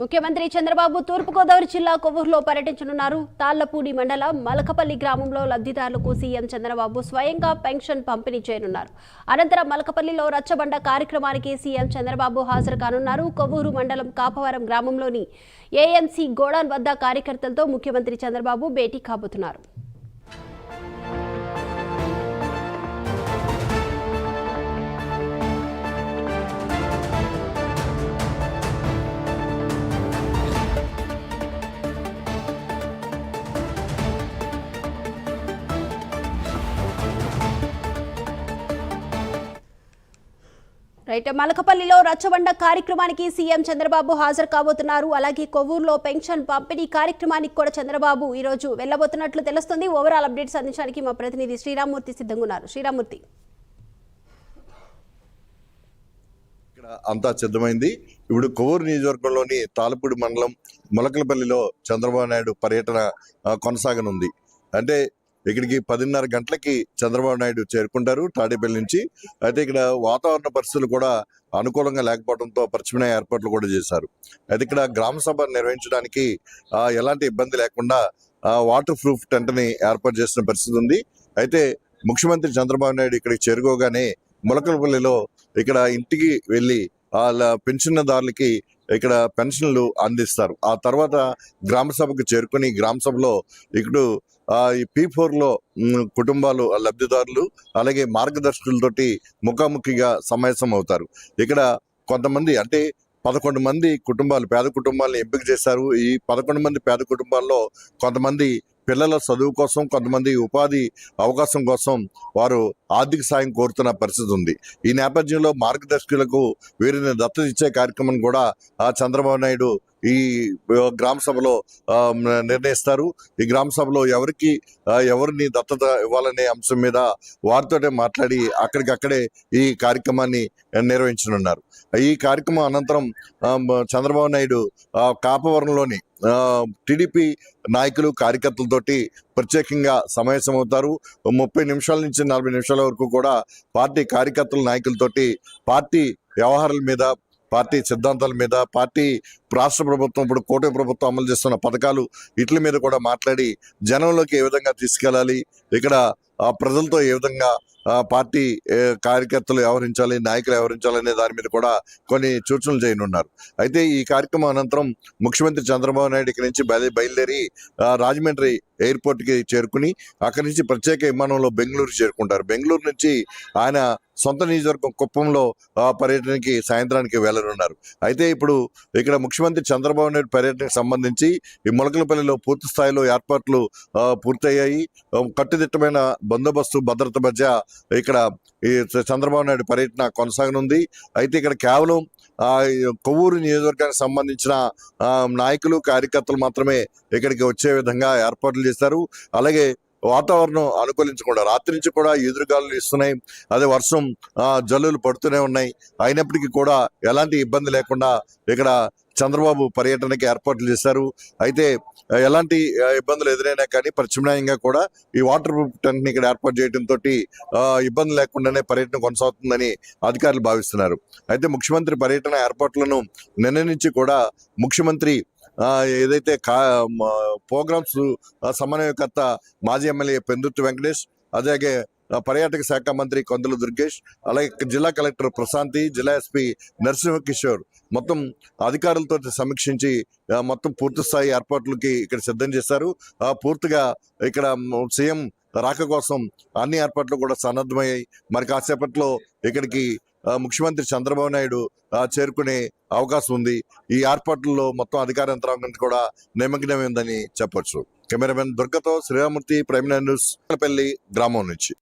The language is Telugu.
ముఖ్యమంత్రి చంద్రబాబు తూర్పుగోదావరి జిల్లా కొవ్వూరులో పర్యటించనున్నారు. తాళ్ళపూడి మండలం మలకపల్లి గ్రామంలో లబ్ధిదారులకు సీఎం చంద్రబాబు స్వయంగా పెన్షన్ పంపిణీ చేయనున్నారు. అనంతరం మలకపల్లిలో రచ్చబండ కార్యక్రమానికి సీఎం చంద్రబాబు హాజరు కానున్నారు. కొవ్వూరు మండలం కాపవరం గ్రామంలోని ఏఎంసీ గోడాన్ వద్ద కార్యకర్తలతో ముఖ్యమంత్రి చంద్రబాబు భేటీ కాబోతున్నారు. రైట్. మలకపల్లిలో రచ్చబండ కార్యక్రమానికి సీఎం చంద్రబాబు హాజరు కాబోతున్నారు. అలాగే కొవ్వూరులో పెన్షన్ పంపిణీ కార్యక్రమానికి కూడా చంద్రబాబు ఈ రోజు వెళ్ళబోతున్నట్లు తెలుస్తుంది. ఓవరాల్ అప్డేట్స్ అందించడానికి మా ప్రతినిధి శ్రీరామూర్తి సిద్ధంగా ఉన్నారు శ్రీరామూర్తి అంతా సిద్ధమైంది. ఇప్పుడు కొవ్వూరు నియోజకవర్గంలోని తాలపూడి మండలం మొలకలపల్లిలో చంద్రబాబు నాయుడు పర్యటన కొనసాగనుంది. అంటే ఇక్కడికి పదిన్నర గంటలకి చంద్రబాబు నాయుడు చేరుకుంటారు తాడేపల్లి నుంచి. అయితే ఇక్కడ వాతావరణ పరిస్థితులు కూడా అనుకూలంగా లేకపోవడంతో పరిచయమైన ఏర్పాట్లు కూడా చేశారు. అయితే ఇక్కడ గ్రామ సభ నిర్వహించడానికి ఎలాంటి ఇబ్బంది లేకుండా వాటర్ ప్రూఫ్ టెంట్ని ఏర్పాటు చేసిన పరిస్థితి ఉంది. అయితే ముఖ్యమంత్రి చంద్రబాబు నాయుడు ఇక్కడికి చేరుకోగానే ములకలపల్లిలో ఇక్కడ ఇంటికి వెళ్ళి వాళ్ళ పెన్షన్దారులకి ఇక్కడ పెన్షన్లు అందిస్తారు. ఆ తర్వాత గ్రామ సభకు చేరుకొని గ్రామ సభలో ఇక్కడ ఈ పీ ఫోర్లో కుటుంబాలు లబ్ధిదారులు అలాగే మార్గదర్శకులతోటి ముఖాముఖిగా సమావేశం అవుతారు. ఇక్కడ కొంతమంది అంటే పదకొండు మంది కుటుంబాలు పేద కుటుంబాలను ఎంపిక చేశారు. ఈ పదకొండు మంది పేద కుటుంబాల్లో కొంతమంది పిల్లల చదువు కోసం కొంతమంది ఉపాధి అవకాశం కోసం వారు ఆర్థిక సాయం కోరుతున్న పరిస్థితి ఉంది. ఈ నేపథ్యంలో మార్గదర్శకులకు వీరిని దత్తత ఇచ్చే కార్యక్రమం కూడా చంద్రబాబు నాయుడు ఈ గ్రామ సభలో నిర్ణయిస్తారు. ఈ గ్రామ సభలో ఎవరికి ఎవరిని దత్తత ఇవ్వాలనే అంశం మీద వారితోటే మాట్లాడి అక్కడికక్కడే ఈ కార్యక్రమాన్ని నిర్వహించనున్నారు. ఈ కార్యక్రమం అనంతరం చంద్రబాబు నాయుడు కాపవరంలోని టిడిపి నాయకులు కార్యకర్తలతోటి ప్రత్యేకంగా సమావేశమవుతారు. ముప్పై నిమిషాల నుంచి నలభై నిమిషాల వరకు కూడా పార్టీ కార్యకర్తల నాయకులతోటి పార్టీ వ్యవహారాల మీద పార్టీ సిద్ధాంతాల మీద పార్టీ రాష్ట్ర ప్రభుత్వం ఇప్పుడు కూటమి ప్రభుత్వం అమలు చేస్తున్న పథకాలు వీటి మీద కూడా మాట్లాడి జనంలోకి ఏ విధంగా తీసుకెళ్ళాలి ఇక్కడ ఆ, ప్రజలతో ఏ విధంగా పార్టీ కార్యకర్తలు వ్యవహరించాలి నాయకులు వ్యవహరించాలి అనే దాని మీద కూడా కొన్ని సూచనలు చేయనున్నారు. అయితే ఈ కార్యక్రమం అనంతరం ముఖ్యమంత్రి చంద్రబాబు నాయుడు ఇక్కడి నుంచి బయలు బయలుదేరి రాజమండ్రి ఎయిర్పోర్ట్కి చేరుకుని అక్కడి నుంచి ప్రత్యేక విమానంలో బెంగళూరు చేరుకుంటారు. బెంగళూరు నుంచి ఆయన సొంత నియోజకవర్గం కుప్పంలో ఆ, పర్యటనకి సాయంత్రానికి వెళ్ళనున్నారు. అయితే ఇప్పుడు ఇక్కడ ముఖ్యమంత్రి చంద్రబాబు నాయుడు పర్యటనకు సంబంధించి ఈ మొలకలపల్లిలో పూర్తి స్థాయిలో ఏర్పాట్లు పూర్తయ్యాయి. కట్టుదిట్టమైన బందోబస్తు భద్రత మధ్య ఇక్కడ ఈ చంద్రబాబు నాయుడు పర్యటన కొనసాగనుంది. అయితే ఇక్కడ కేవలం కొవ్వూరు నియోజకవర్గానికి సంబంధించిన నాయకులు కార్యకర్తలు మాత్రమే ఇక్కడికి వచ్చే విధంగా ఏర్పాట్లు చేశారు. అలాగే వాతావరణం అనుకూలించకుండా రాత్రి నుంచి కూడా ఎదురుగాలు ఇస్తున్నాయి. అదే వర్షం జల్లులు పడుతూనే ఉన్నాయి. అయినప్పటికీ కూడా ఎలాంటి ఇబ్బంది లేకుండా ఇక్కడ చంద్రబాబు పర్యటనకి ఏర్పాట్లు చేశారు. అయితే ఎలాంటి ఇబ్బందులు ఎదురైనా కానీ ప్రత్యామ్నాయంగా కూడా ఈ వాటర్ ప్రూఫ్ టెంట్ని ఇక్కడ ఏర్పాటు చేయడంతో ఇబ్బంది లేకుండానే పర్యటన కొనసాగుతుందని అధికారులు భావిస్తున్నారు. అయితే ముఖ్యమంత్రి పర్యటన ఏర్పాట్లను నిన్న నుంచి కూడా ముఖ్యమంత్రి ఏదైతే కా ప్రోగ్రామ్స్ సమన్వయకర్త మాజీ ఎమ్మెల్యే పెందుర్తి వెంకటేష్ అలాగే పర్యాటక శాఖ మంత్రి కొందల దుర్గేష్ అలాగే జిల్లా కలెక్టర్ ప్రశాంతి జిల్లా ఎస్పీ నరసింహకిషోర్ మొత్తం అధికారులతో సమీక్షించి మొత్తం పూర్తి స్థాయి ఏర్పాట్లకి ఇక్కడ సిద్ధం చేశారు. పూర్తిగా ఇక్కడ సీఎం రాక కోసం అన్ని ఏర్పాట్లు కూడా సన్నద్ధమయ్యాయి. మరి కాసేపట్లో ఇక్కడికి ముఖ్యమంత్రి చంద్రబాబు నాయుడు ఆ, చేరుకునే అవకాశం ఉంది. ఈ ఏర్పాట్లలో మొత్తం అధికార యంత్రాంగం కూడా నిమగ్నమైందని చెప్పొచ్చు. కెమెరామెన్ దుర్గతో శ్రీరామూర్తి ప్రైమ్ న్యూస్ పెళ్ళి గ్రామం నుంచి.